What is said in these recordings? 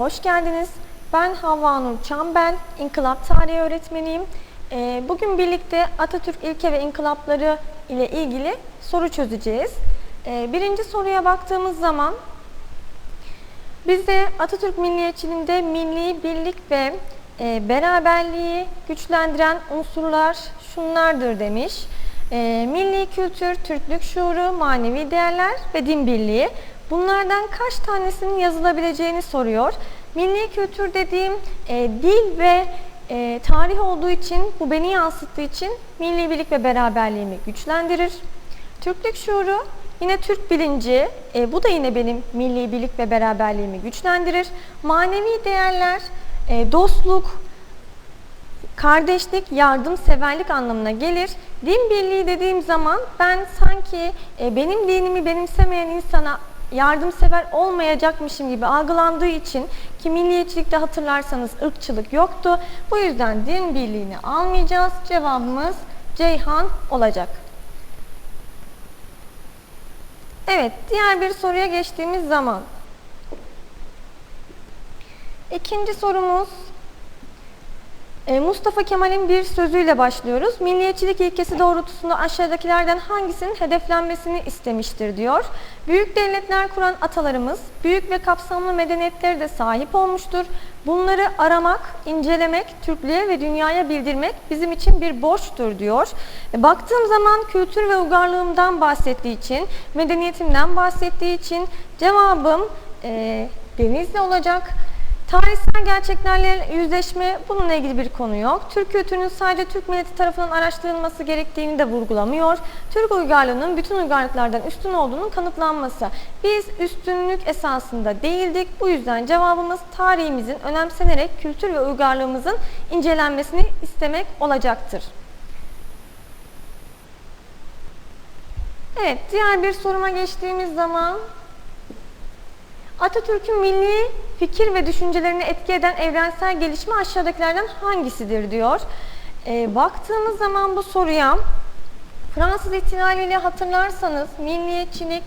hoş geldiniz. Ben Havva Nur Çambel, İnkılap Tarihi öğretmeniyim. Ee, Bugün birlikte Atatürk ilke ve inkılapları ile ilgili soru çözeceğiz. Ee, Birinci soruya baktığımız zaman bize Atatürk milliyetçiliğinde milli birlik ve e, beraberliği güçlendiren unsurlar şunlardır demiş. E, milli kültür, Türklük şuuru, manevi değerler ve din birliği. Bunlardan kaç tanesinin yazılabileceğini soruyor. Milli kültür dediğim e, dil ve e, tarih olduğu için, bu beni yansıttığı için milli birlik ve beraberliğimi güçlendirir. Türklük şuuru yine Türk bilinci, e, bu da yine benim milli birlik ve beraberliğimi güçlendirir. Manevi değerler, e, dostluk, kardeşlik, yardımseverlik anlamına gelir. Din birliği dediğim zaman ben sanki e, benim dinimi benimsemeyen insana yardımsever olmayacakmışım gibi algılandığı için ki milliyetçilikte hatırlarsanız ırkçılık yoktu. Bu yüzden din birliğini almayacağız. Cevabımız Ceyhan olacak. Evet, diğer bir soruya geçtiğimiz zaman. İkinci sorumuz Mustafa Kemal'in bir sözüyle başlıyoruz. Milliyetçilik ilkesi doğrultusunda aşağıdakilerden hangisinin hedeflenmesini istemiştir diyor. Büyük devletler kuran atalarımız büyük ve kapsamlı medeniyetlere de sahip olmuştur. Bunları aramak, incelemek, Türklüğe ve dünyaya bildirmek bizim için bir borçtur diyor. E, baktığım zaman kültür ve uygarlığımdan bahsettiği için, medeniyetimden bahsettiği için cevabım e, Denizli olacak. Tarihsel gerçeklerle yüzleşme bununla ilgili bir konu yok. Türk kültürünün sadece Türk milleti tarafından araştırılması gerektiğini de vurgulamıyor. Türk uygarlığının bütün uygarlıklardan üstün olduğunun kanıtlanması. Biz üstünlük esasında değildik. Bu yüzden cevabımız tarihimizin önemsenerek kültür ve uygarlığımızın incelenmesini istemek olacaktır. Evet, diğer bir soruma geçtiğimiz zaman Atatürk'ün milli fikir ve düşüncelerini etki eden evrensel gelişme aşağıdakilerden hangisidir diyor. E, baktığımız zaman bu soruya Fransız ihtilaliyle hatırlarsanız milliyetçilik,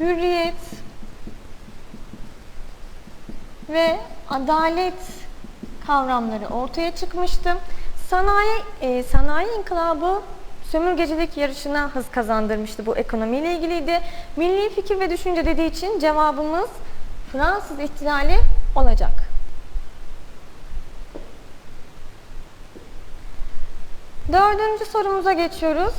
hürriyet ve adalet kavramları ortaya çıkmıştı. Sanayi e, sanayi inkılabı sömürgecilik yarışına hız kazandırmıştı. Bu ekonomiyle ilgiliydi. Milli fikir ve düşünce dediği için cevabımız Fransız ihtilali olacak. Dördüncü sorumuza geçiyoruz.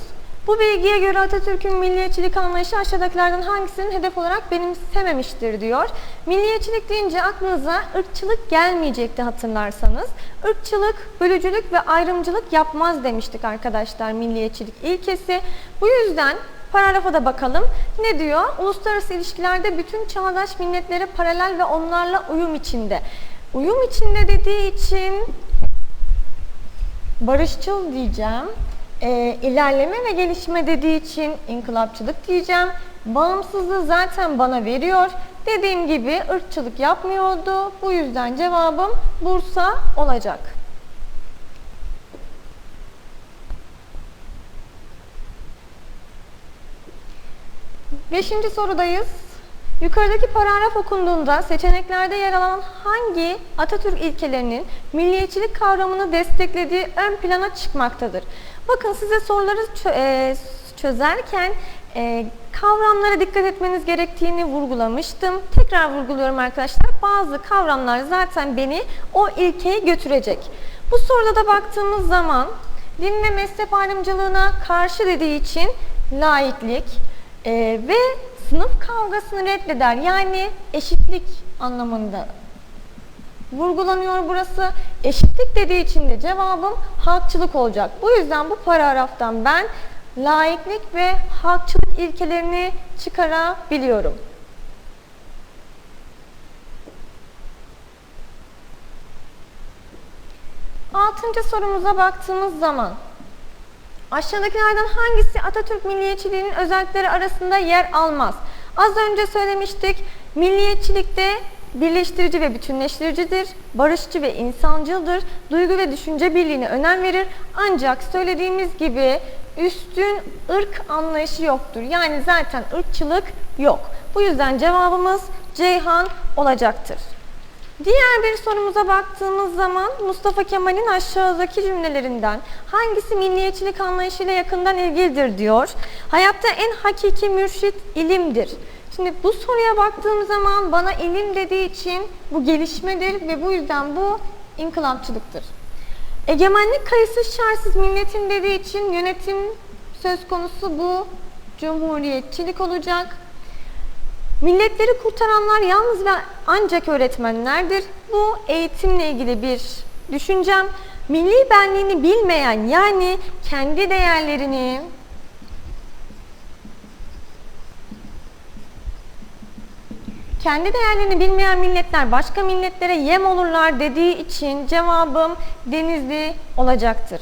Bu bilgiye göre Atatürk'ün milliyetçilik anlayışı aşağıdakilerden hangisinin hedef olarak benimsememiştir diyor. Milliyetçilik deyince aklınıza ırkçılık gelmeyecekti hatırlarsanız. Irkçılık, bölücülük ve ayrımcılık yapmaz demiştik arkadaşlar milliyetçilik ilkesi. Bu yüzden paragrafa da bakalım. Ne diyor? Uluslararası ilişkilerde bütün çağdaş milletleri paralel ve onlarla uyum içinde. Uyum içinde dediği için barışçıl diyeceğim e, ilerleme ve gelişme dediği için inkılapçılık diyeceğim. Bağımsızlığı zaten bana veriyor. Dediğim gibi ırkçılık yapmıyordu. Bu yüzden cevabım Bursa olacak. Beşinci sorudayız. Yukarıdaki paragraf okunduğunda seçeneklerde yer alan hangi Atatürk ilkelerinin milliyetçilik kavramını desteklediği ön plana çıkmaktadır? Bakın size soruları e, çözerken e, kavramlara dikkat etmeniz gerektiğini vurgulamıştım. Tekrar vurguluyorum arkadaşlar. Bazı kavramlar zaten beni o ilkeye götürecek. Bu soruda da baktığımız zaman din ve mezhep ayrımcılığına karşı dediği için laiklik e, ve sınıf kavgasını reddeder. Yani eşitlik anlamında vurgulanıyor burası. Eşitlik dediği için de cevabım halkçılık olacak. Bu yüzden bu paragraftan ben laiklik ve halkçılık ilkelerini çıkarabiliyorum. Altıncı sorumuza baktığımız zaman aşağıdakilerden hangisi Atatürk milliyetçiliğinin özellikleri arasında yer almaz? Az önce söylemiştik milliyetçilikte birleştirici ve bütünleştiricidir, barışçı ve insancıldır, duygu ve düşünce birliğine önem verir. Ancak söylediğimiz gibi üstün ırk anlayışı yoktur. Yani zaten ırkçılık yok. Bu yüzden cevabımız Ceyhan olacaktır. Diğer bir sorumuza baktığımız zaman Mustafa Kemal'in aşağıdaki cümlelerinden hangisi milliyetçilik anlayışıyla yakından ilgilidir diyor. Hayatta en hakiki mürşit ilimdir. Şimdi bu soruya baktığım zaman bana ilim dediği için bu gelişmedir ve bu yüzden bu inkılapçılıktır. Egemenlik kayıtsız şartsız milletin dediği için yönetim söz konusu bu cumhuriyetçilik olacak. Milletleri kurtaranlar yalnız ve ancak öğretmenlerdir. Bu eğitimle ilgili bir düşüncem. Milli benliğini bilmeyen yani kendi değerlerini kendi değerlerini bilmeyen milletler başka milletlere yem olurlar dediği için cevabım Denizli olacaktır.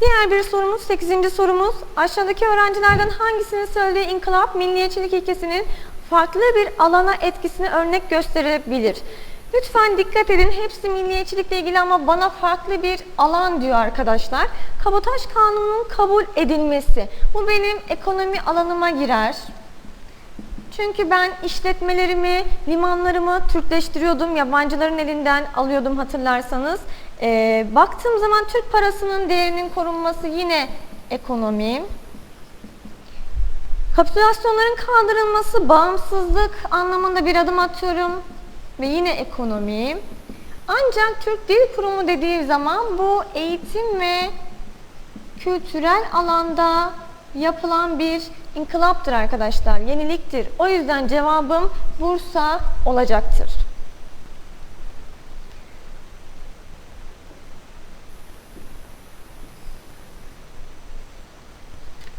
Diğer bir sorumuz, 8. sorumuz. Aşağıdaki öğrencilerden hangisinin söylediği inkılap milliyetçilik ilkesinin farklı bir alana etkisini örnek gösterebilir? Lütfen dikkat edin. Hepsi milliyetçilikle ilgili ama bana farklı bir alan diyor arkadaşlar. Kabotaj kanununun kabul edilmesi. Bu benim ekonomi alanıma girer. Çünkü ben işletmelerimi, limanlarımı Türkleştiriyordum. Yabancıların elinden alıyordum hatırlarsanız. Ee, baktığım zaman Türk parasının değerinin korunması yine ekonomi. Kapitülasyonların kaldırılması bağımsızlık anlamında bir adım atıyorum ve yine ekonomi. Ancak Türk Dil Kurumu dediği zaman bu eğitim ve kültürel alanda yapılan bir inkılaptır arkadaşlar, yeniliktir. O yüzden cevabım Bursa olacaktır.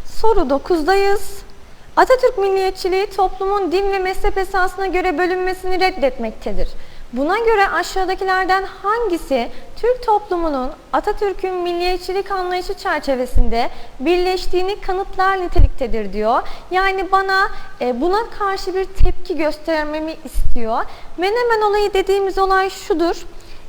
Soru 9'dayız. Atatürk milliyetçiliği toplumun din ve mezhep esasına göre bölünmesini reddetmektedir. Buna göre aşağıdakilerden hangisi Türk toplumunun Atatürk'ün milliyetçilik anlayışı çerçevesinde birleştiğini kanıtlar niteliktedir diyor. Yani bana e, buna karşı bir tepki göstermemi istiyor. Menemen olayı dediğimiz olay şudur.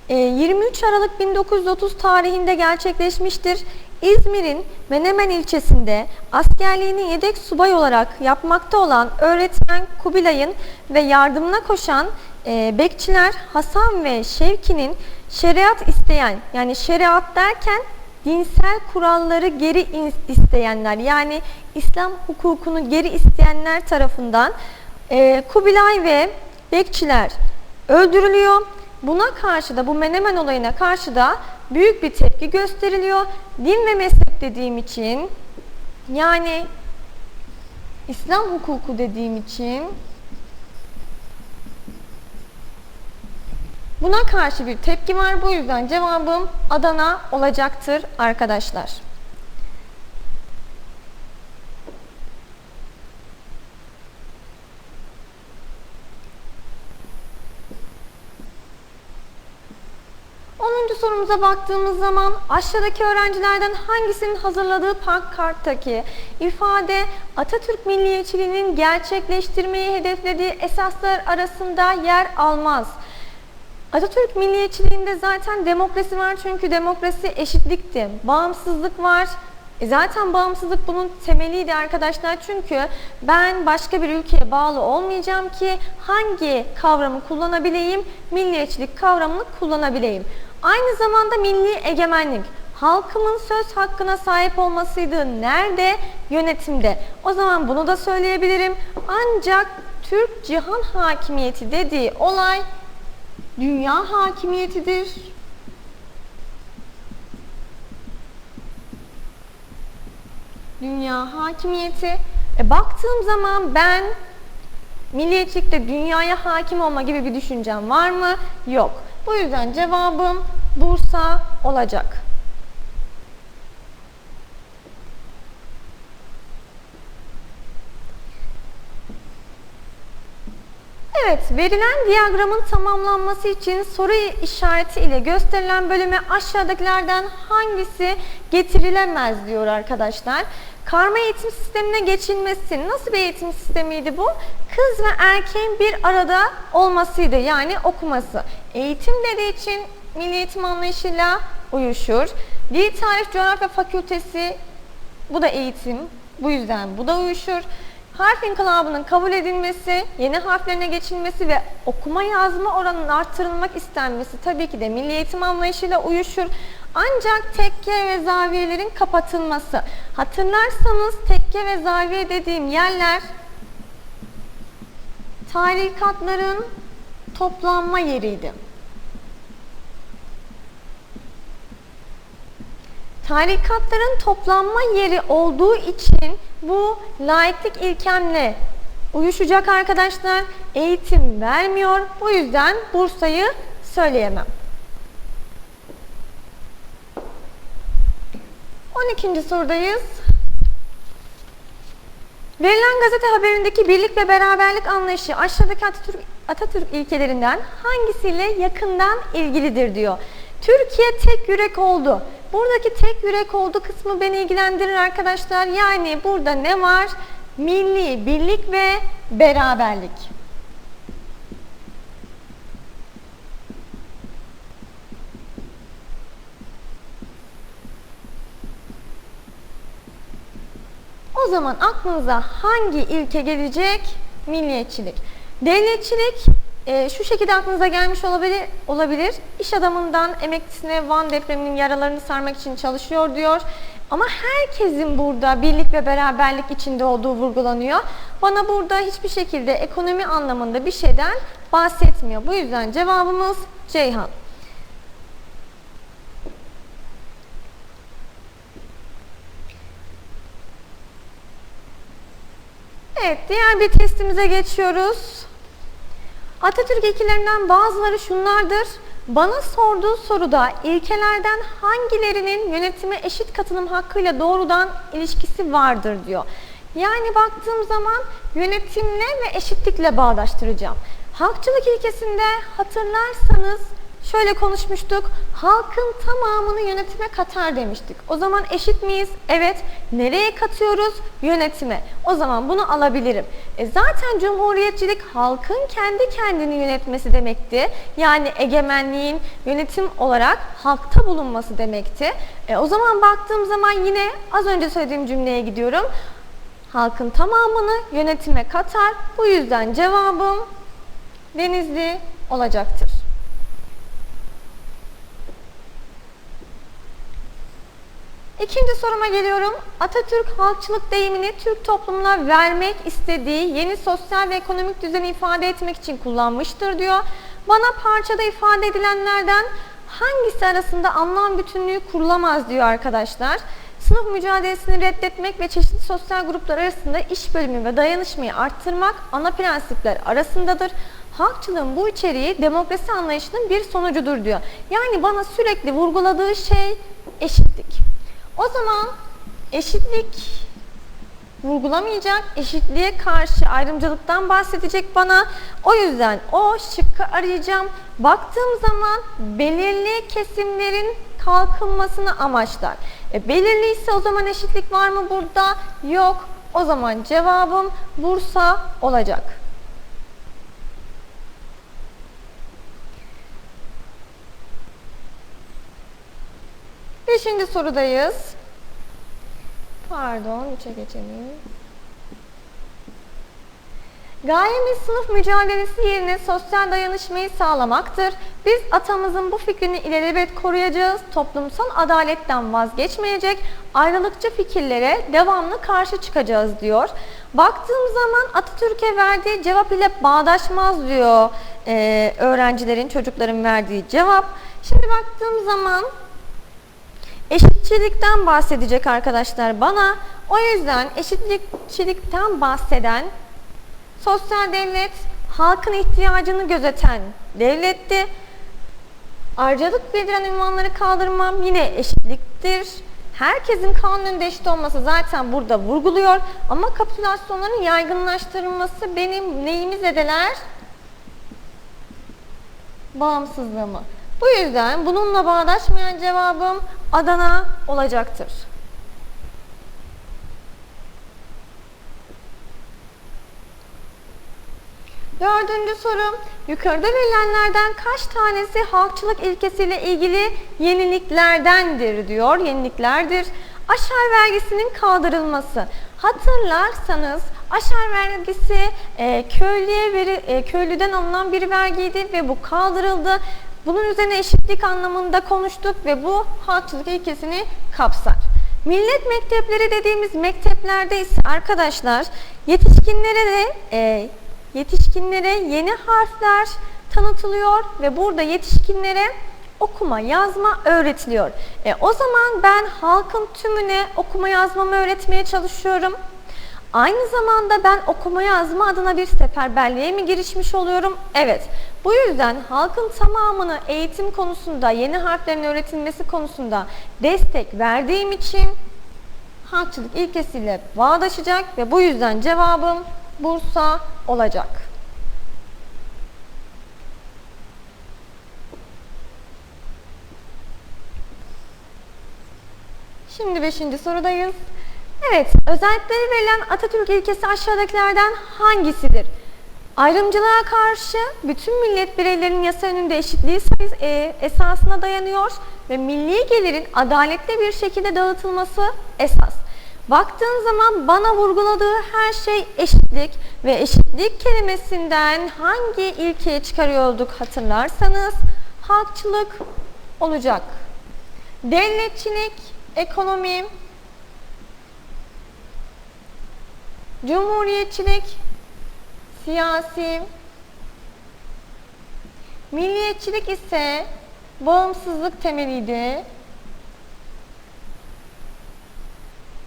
23 Aralık 1930 tarihinde gerçekleşmiştir. İzmir'in Menemen ilçesinde askerliğini yedek subay olarak yapmakta olan öğretmen Kubilay'ın ve yardımına koşan e, bekçiler Hasan ve Şevki'nin şeriat isteyen yani şeriat derken dinsel kuralları geri isteyenler yani İslam hukukunu geri isteyenler tarafından e, Kubilay ve bekçiler öldürülüyor. Buna karşı da bu Menemen olayına karşı da büyük bir tepki gösteriliyor. Din ve mezhep dediğim için yani İslam hukuku dediğim için buna karşı bir tepki var. Bu yüzden cevabım Adana olacaktır arkadaşlar. Sorumuza baktığımız zaman aşağıdaki öğrencilerden hangisinin hazırladığı pankarttaki ifade Atatürk milliyetçiliğinin gerçekleştirmeyi hedeflediği esaslar arasında yer almaz. Atatürk milliyetçiliğinde zaten demokrasi var çünkü demokrasi eşitlikti. Bağımsızlık var. E zaten bağımsızlık bunun temeliydi arkadaşlar çünkü ben başka bir ülkeye bağlı olmayacağım ki hangi kavramı kullanabileyim? Milliyetçilik kavramını kullanabileyim. Aynı zamanda milli egemenlik. Halkımın söz hakkına sahip olmasıydı. Nerede? Yönetimde. O zaman bunu da söyleyebilirim. Ancak Türk cihan hakimiyeti dediği olay dünya hakimiyetidir. Dünya hakimiyeti. E, baktığım zaman ben milliyetçilikte dünyaya hakim olma gibi bir düşüncem var mı? Yok. Bu yüzden cevabım Bursa olacak. Evet, verilen diyagramın tamamlanması için soru işareti ile gösterilen bölüme aşağıdakilerden hangisi getirilemez diyor arkadaşlar. Karma eğitim sistemine geçilmesi nasıl bir eğitim sistemiydi bu? Kız ve erkeğin bir arada olmasıydı yani okuması. Eğitim dediği için milli eğitim anlayışıyla uyuşur. Dil Tarih Coğrafya Fakültesi bu da eğitim. Bu yüzden bu da uyuşur. Harf inkılabının kabul edilmesi, yeni harflerine geçilmesi ve okuma yazma oranının arttırılmak istenmesi tabii ki de milli eğitim anlayışıyla uyuşur. Ancak tekke ve zaviyelerin kapatılması. Hatırlarsanız tekke ve zaviye dediğim yerler tarikatların toplanma yeriydi. Tarikatların toplanma yeri olduğu için bu laiklik ilkemle uyuşacak arkadaşlar. Eğitim vermiyor. Bu yüzden Bursa'yı söyleyemem. 12. sorudayız. Verilen gazete haberindeki birlik ve beraberlik anlayışı aşağıdaki Atatürk, Atatürk ilkelerinden hangisiyle yakından ilgilidir diyor. Türkiye tek yürek oldu. Buradaki tek yürek oldu kısmı beni ilgilendirir arkadaşlar. Yani burada ne var? Milli birlik ve beraberlik. O zaman aklınıza hangi ilke gelecek? Milliyetçilik. Devletçilik e, şu şekilde aklınıza gelmiş olabilir, olabilir. İş adamından emeklisine Van depreminin yaralarını sarmak için çalışıyor diyor. Ama herkesin burada birlik ve beraberlik içinde olduğu vurgulanıyor. Bana burada hiçbir şekilde ekonomi anlamında bir şeyden bahsetmiyor. Bu yüzden cevabımız Ceyhan. Evet, diğer bir testimize geçiyoruz. Atatürk ilkelerinden bazıları şunlardır. Bana sorduğu soruda ilkelerden hangilerinin yönetime eşit katılım hakkıyla doğrudan ilişkisi vardır diyor. Yani baktığım zaman yönetimle ve eşitlikle bağdaştıracağım. Halkçılık ilkesinde hatırlarsanız şöyle konuşmuştuk. Halkın tamamını yönetime katar demiştik. O zaman eşit miyiz? Evet. Nereye katıyoruz? Yönetime. O zaman bunu alabilirim. E zaten cumhuriyetçilik halkın kendi kendini yönetmesi demekti. Yani egemenliğin yönetim olarak halkta bulunması demekti. E o zaman baktığım zaman yine az önce söylediğim cümleye gidiyorum. Halkın tamamını yönetime katar. Bu yüzden cevabım Denizli olacaktır. İkinci soruma geliyorum. Atatürk halkçılık deyimini Türk toplumuna vermek istediği yeni sosyal ve ekonomik düzeni ifade etmek için kullanmıştır diyor. Bana parçada ifade edilenlerden hangisi arasında anlam bütünlüğü kurulamaz diyor arkadaşlar. Sınıf mücadelesini reddetmek ve çeşitli sosyal gruplar arasında iş bölümü ve dayanışmayı arttırmak ana prensipler arasındadır. Halkçılığın bu içeriği demokrasi anlayışının bir sonucudur diyor. Yani bana sürekli vurguladığı şey eşitlik. O zaman eşitlik vurgulamayacak, eşitliğe karşı ayrımcılıktan bahsedecek bana. O yüzden o şıkkı arayacağım. Baktığım zaman belirli kesimlerin kalkınmasını amaçlar. E, belirli ise o zaman eşitlik var mı burada? Yok. O zaman cevabım Bursa olacak. Beşinci sorudayız. Pardon, üçe geçelim. Gayemiz sınıf mücadelesi yerine sosyal dayanışmayı sağlamaktır. Biz atamızın bu fikrini ilelebet koruyacağız, toplumsal adaletten vazgeçmeyecek, ayrılıkçı fikirlere devamlı karşı çıkacağız diyor. Baktığım zaman Atatürk'e verdiği cevap ile bağdaşmaz diyor e, öğrencilerin, çocukların verdiği cevap. Şimdi baktığım zaman Eşitçilikten bahsedecek arkadaşlar bana. O yüzden eşitlikçilikten bahseden sosyal devlet halkın ihtiyacını gözeten devletti. Ayrıcalık bildiren ünvanları kaldırmam yine eşitliktir. Herkesin kanun önünde eşit olması zaten burada vurguluyor. Ama kapitülasyonların yaygınlaştırılması benim neyimi zedeler? Bağımsızlığımı. Bu yüzden bununla bağdaşmayan cevabım Adana olacaktır. Dördüncü soru. Yukarıda verilenlerden kaç tanesi halkçılık ilkesiyle ilgili yeniliklerdendir diyor. Yeniliklerdir. Aşar vergisinin kaldırılması. Hatırlarsanız aşar vergisi e, köylüye veri, e, köylüden alınan bir vergiydi ve bu kaldırıldı. Bunun üzerine eşitlik anlamında konuştuk ve bu halkçılık ilkesini kapsar. Millet mektepleri dediğimiz mekteplerde ise arkadaşlar yetişkinlere de e, yetişkinlere yeni harfler tanıtılıyor ve burada yetişkinlere okuma yazma öğretiliyor. E, o zaman ben halkın tümüne okuma yazmamı öğretmeye çalışıyorum. Aynı zamanda ben okuma yazma adına bir seferberliğe mi girişmiş oluyorum? Evet. Bu yüzden halkın tamamını eğitim konusunda, yeni harflerin öğretilmesi konusunda destek verdiğim için halkçılık ilkesiyle bağdaşacak ve bu yüzden cevabım Bursa olacak. Şimdi beşinci sorudayız. Evet, özellikleri verilen Atatürk ilkesi aşağıdakilerden hangisidir? Ayrımcılığa karşı bütün millet bireylerinin yasa önünde eşitliği e, esasına dayanıyor ve milli gelirin adaletli bir şekilde dağıtılması esas. Baktığın zaman bana vurguladığı her şey eşitlik ve eşitlik kelimesinden hangi ilkeyi çıkarıyorduk hatırlarsanız halkçılık olacak. Devletçilik, ekonomi, cumhuriyetçilik, siyasi, milliyetçilik ise bağımsızlık temeliydi.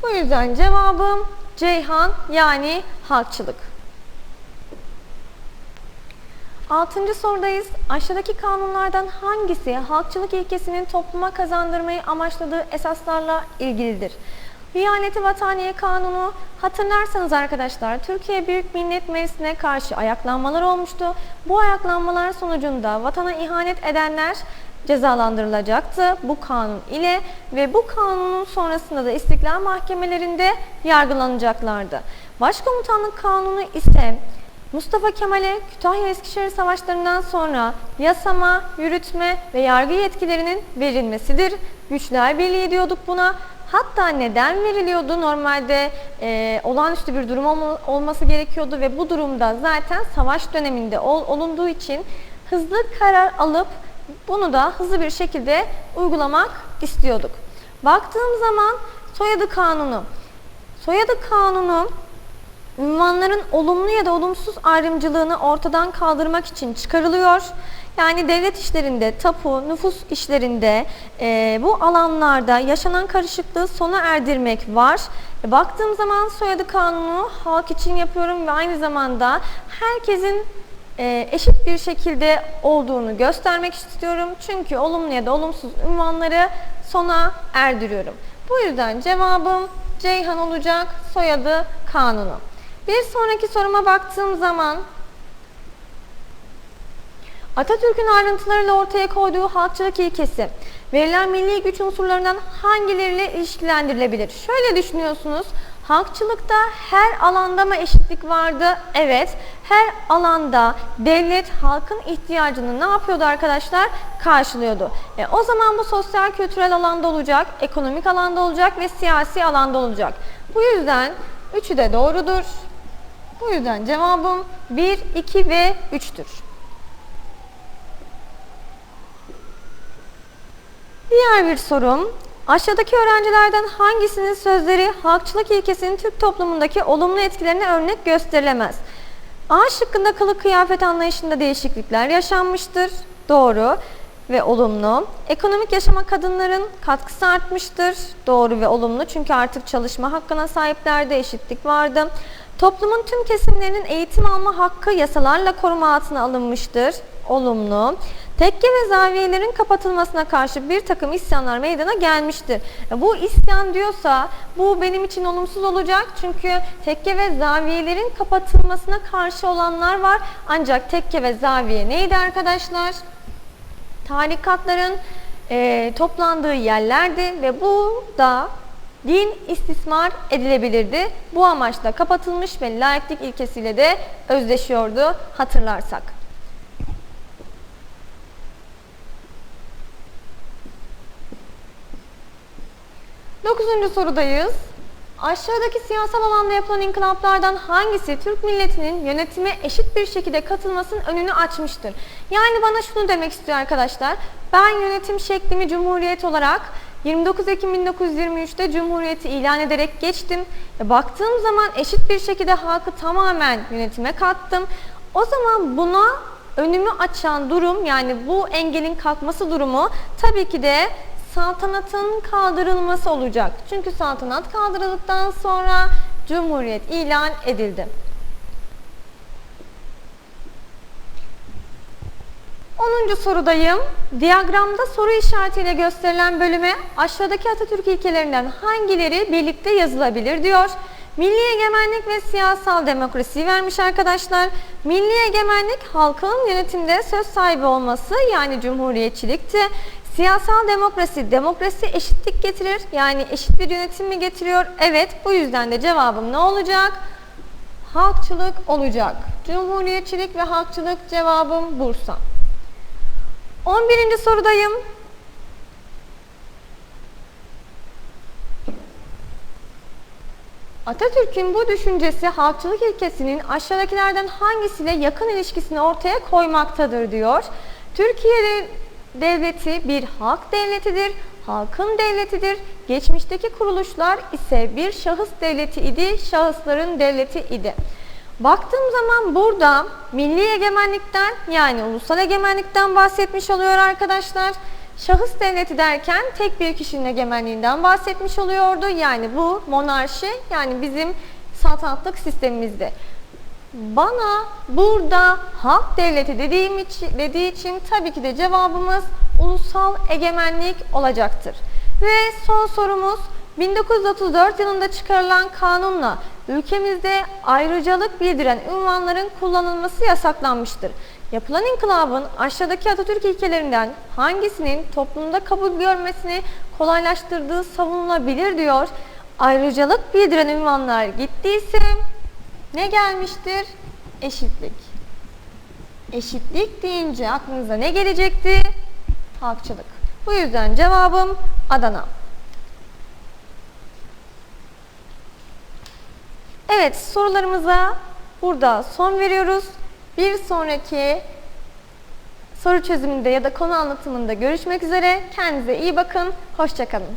Bu yüzden cevabım Ceyhan yani halkçılık. Altıncı sorudayız. Aşağıdaki kanunlardan hangisi halkçılık ilkesinin topluma kazandırmayı amaçladığı esaslarla ilgilidir? Hıyaneti Vataniye Kanunu hatırlarsanız arkadaşlar Türkiye Büyük Millet Meclisi'ne karşı ayaklanmalar olmuştu. Bu ayaklanmalar sonucunda vatana ihanet edenler cezalandırılacaktı bu kanun ile ve bu kanunun sonrasında da istiklal mahkemelerinde yargılanacaklardı. Başkomutanlık kanunu ise Mustafa Kemal'e Kütahya Eskişehir savaşlarından sonra yasama, yürütme ve yargı yetkilerinin verilmesidir. Güçler Birliği diyorduk buna. Hatta neden veriliyordu? Normalde e, olağanüstü bir durum olma, olması gerekiyordu ve bu durumda zaten savaş döneminde ol, olunduğu için hızlı karar alıp bunu da hızlı bir şekilde uygulamak istiyorduk. Baktığım zaman soyadı kanunu. Soyadı kanunu ünvanların olumlu ya da olumsuz ayrımcılığını ortadan kaldırmak için çıkarılıyor. Yani devlet işlerinde, tapu, nüfus işlerinde e, bu alanlarda yaşanan karışıklığı sona erdirmek var. E, baktığım zaman soyadı kanunu halk için yapıyorum ve aynı zamanda herkesin e, eşit bir şekilde olduğunu göstermek istiyorum. Çünkü olumlu ya da olumsuz ünvanları sona erdiriyorum. Bu yüzden cevabım Ceyhan olacak soyadı kanunu. Bir sonraki soruma baktığım zaman Atatürk'ün ayrıntılarıyla ortaya koyduğu halkçılık ilkesi verilen milli güç unsurlarından hangileriyle ilişkilendirilebilir? Şöyle düşünüyorsunuz. Halkçılıkta her alanda mı eşitlik vardı? Evet. Her alanda devlet halkın ihtiyacını ne yapıyordu arkadaşlar? Karşılıyordu. E, o zaman bu sosyal kültürel alanda olacak, ekonomik alanda olacak ve siyasi alanda olacak. Bu yüzden üçü de doğrudur. Bu yüzden cevabım 1, 2 ve 3'tür. Diğer bir sorum, aşağıdaki öğrencilerden hangisinin sözleri halkçılık ilkesinin Türk toplumundaki olumlu etkilerine örnek gösterilemez? A şıkkında kılık kıyafet anlayışında değişiklikler yaşanmıştır. Doğru ve olumlu. Ekonomik yaşama kadınların katkısı artmıştır. Doğru ve olumlu çünkü artık çalışma hakkına sahiplerde eşitlik vardı. Toplumun tüm kesimlerinin eğitim alma hakkı yasalarla koruma altına alınmıştır. Olumlu. Tekke ve zaviyelerin kapatılmasına karşı bir takım isyanlar meydana gelmiştir. Bu isyan diyorsa bu benim için olumsuz olacak. Çünkü tekke ve zaviyelerin kapatılmasına karşı olanlar var. Ancak tekke ve zaviye neydi arkadaşlar? Tarikatların e, toplandığı yerlerdi ve bu da din istismar edilebilirdi. Bu amaçla kapatılmış ve laiklik ilkesiyle de özdeşiyordu hatırlarsak. Dokuzuncu sorudayız. Aşağıdaki siyasal alanda yapılan inkılaplardan hangisi Türk milletinin yönetime eşit bir şekilde katılmasının önünü açmıştır? Yani bana şunu demek istiyor arkadaşlar. Ben yönetim şeklimi cumhuriyet olarak 29 Ekim 1923'te Cumhuriyeti ilan ederek geçtim. E, baktığım zaman eşit bir şekilde halkı tamamen yönetime kattım. O zaman buna önümü açan durum yani bu engelin kalkması durumu tabii ki de saltanatın kaldırılması olacak. Çünkü saltanat kaldırıldıktan sonra Cumhuriyet ilan edildi. 10. sorudayım. Diyagramda soru işaretiyle gösterilen bölüme aşağıdaki Atatürk ilkelerinden hangileri birlikte yazılabilir diyor. Milli egemenlik ve siyasal demokrasi vermiş arkadaşlar. Milli egemenlik halkın yönetimde söz sahibi olması yani cumhuriyetçilikti. Siyasal demokrasi, demokrasi eşitlik getirir. Yani eşit bir yönetim mi getiriyor? Evet, bu yüzden de cevabım ne olacak? Halkçılık olacak. Cumhuriyetçilik ve halkçılık cevabım Bursa. 11. sorudayım. Atatürk'ün bu düşüncesi halkçılık ilkesinin aşağıdakilerden hangisiyle yakın ilişkisini ortaya koymaktadır diyor. Türkiye devleti bir halk devletidir, halkın devletidir. Geçmişteki kuruluşlar ise bir şahıs devleti idi, şahısların devleti idi. Baktığım zaman burada milli egemenlikten yani ulusal egemenlikten bahsetmiş oluyor arkadaşlar. Şahıs devleti derken tek bir kişinin egemenliğinden bahsetmiş oluyordu. Yani bu monarşi yani bizim saltanatlık sistemimizde. Bana burada halk devleti dediğim için, dediği için tabii ki de cevabımız ulusal egemenlik olacaktır. Ve son sorumuz 1934 yılında çıkarılan kanunla ülkemizde ayrıcalık bildiren ünvanların kullanılması yasaklanmıştır. Yapılan inkılabın aşağıdaki Atatürk ilkelerinden hangisinin toplumda kabul görmesini kolaylaştırdığı savunulabilir diyor. Ayrıcalık bildiren ünvanlar gittiyse ne gelmiştir? Eşitlik. Eşitlik deyince aklınıza ne gelecekti? Halkçılık. Bu yüzden cevabım Adana. Evet sorularımıza burada son veriyoruz. Bir sonraki soru çözümünde ya da konu anlatımında görüşmek üzere. Kendinize iyi bakın. Hoşçakalın.